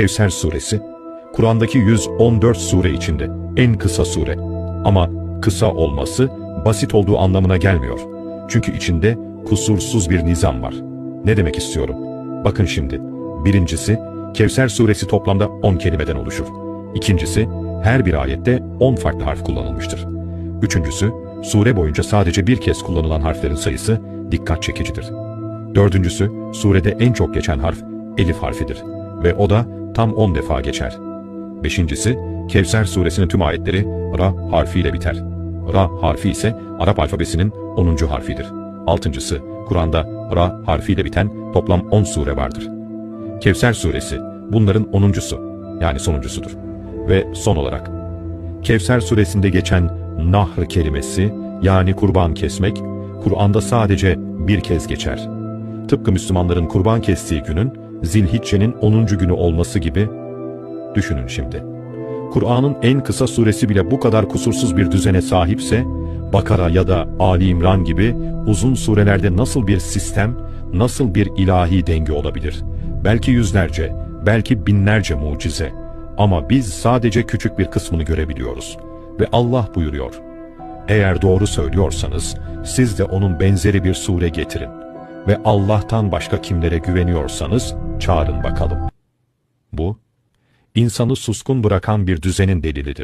Kevser suresi, Kur'an'daki 114 sure içinde en kısa sure. Ama kısa olması basit olduğu anlamına gelmiyor. Çünkü içinde kusursuz bir nizam var. Ne demek istiyorum? Bakın şimdi. Birincisi, Kevser suresi toplamda 10 kelimeden oluşur. İkincisi, her bir ayette 10 farklı harf kullanılmıştır. Üçüncüsü, sure boyunca sadece bir kez kullanılan harflerin sayısı dikkat çekicidir. Dördüncüsü, surede en çok geçen harf elif harfidir ve o da tam 10 defa geçer. Beşincisi, Kevser suresinin tüm ayetleri Ra harfiyle biter. Ra harfi ise Arap alfabesinin 10. harfidir. Altıncısı, Kur'an'da Ra harfiyle biten toplam 10 sure vardır. Kevser suresi bunların 10.sü yani sonuncusudur. Ve son olarak, Kevser suresinde geçen nahr kelimesi yani kurban kesmek, Kur'an'da sadece bir kez geçer. Tıpkı Müslümanların kurban kestiği günün Zilhicce'nin 10. günü olması gibi düşünün şimdi. Kur'an'ın en kısa suresi bile bu kadar kusursuz bir düzene sahipse, Bakara ya da Ali İmran gibi uzun surelerde nasıl bir sistem, nasıl bir ilahi denge olabilir? Belki yüzlerce, belki binlerce mucize. Ama biz sadece küçük bir kısmını görebiliyoruz. Ve Allah buyuruyor. Eğer doğru söylüyorsanız, siz de onun benzeri bir sure getirin. Ve Allah'tan başka kimlere güveniyorsanız, çağırın bakalım. Bu, insanı suskun bırakan bir düzenin delilidir.